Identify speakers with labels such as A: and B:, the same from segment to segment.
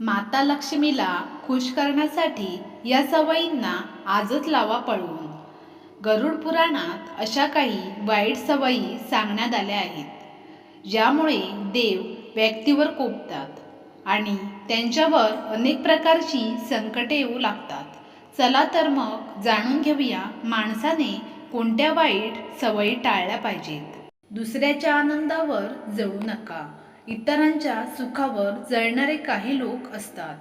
A: माता लक्ष्मीला खुश करण्यासाठी या सवयींना आजच लावा पळवून. गरुड पुराणात अशा काही वाईट सवयी सांगण्यात आल्या आहेत ज्यामुळे देव व्यक्तीवर कोपतात आणि त्यांच्यावर अनेक प्रकारची संकटे येऊ लागतात. चला तर मग जाणून घेऊया माणसाने कोणत्या वाईट सवयी टाळल्या पाहिजेत. दुसऱ्याच्या आनंदावर जळू नका. इतरांच्या सुखावर जळणारे काही लोक असतात.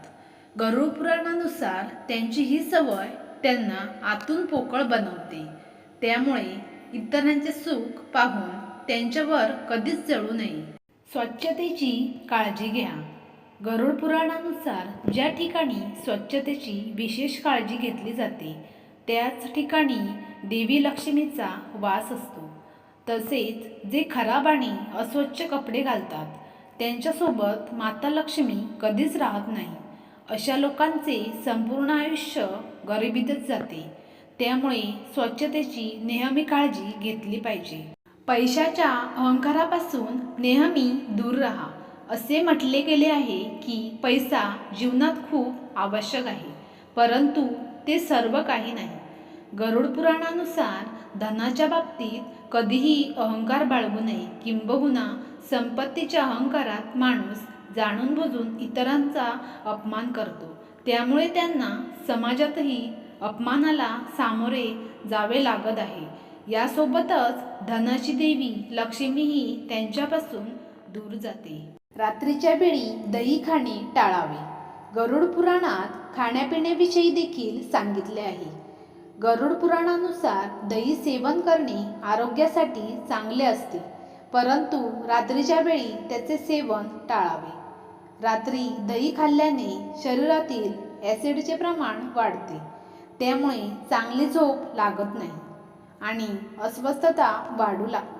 A: गरुडपुराणानुसार त्यांची ही सवय त्यांना आतून पोकळ बनवते. त्यामुळे इतरांचे सुख पाहून त्यांच्यावर कधीच जळू नये. स्वच्छतेची काळजी घ्या. गरुड पुराणानुसार ज्या ठिकाणी स्वच्छतेची विशेष काळजी घेतली जाते त्याच ठिकाणी देवी लक्ष्मीचा वास असतो. तसेच जे खराब आणि अस्वच्छ कपडे घालतात त्यांच्यासोबत माता लक्ष्मी कधीच राहत नाही. अशा लोकांचे संपूर्ण आयुष्य गरिबीतच जाते. त्यामुळे स्वच्छतेची नेहमी काळजी घेतली पाहिजे. पैशाच्या अहंकारापासून नेहमी दूर राहा. असे म्हटले गेले आहे की पैसा जीवनात खूप आवश्यक आहे. परंतु ते सर्व काही नाही. गरुड पुराणानुसार धनाच्या बाबतीत कधीही अहंकार बाळगू नये. किंबहुना संपत्तीच्या अहंकारात माणूस जाणून बुजून इतरांचा अपमान करतो. त्यामुळे त्यांना समाजातही अपमानाला सामोरे जावे लागत आहे. यासोबतच धनाची देवी लक्ष्मीही त्यांच्यापासून दूर जाते. रात्रीच्या वेळी दही खाणे टाळावे. गरुड पुराणात खाण्यापिण्याविषयी देखील सांगितले आहे. गरुड पुराणानुसार दही सेवन करणे आरोग्यासाठी चांगले असते. परंतु रात्रीच्या वेळी त्याचे सेवन टाळावे. रात्री दही खाल्ल्याने शरीरातील ॲसिडचे प्रमाण वाढते. त्यामुळे चांगली झोप लागत नाही आणि अस्वस्थता वाढू लागते.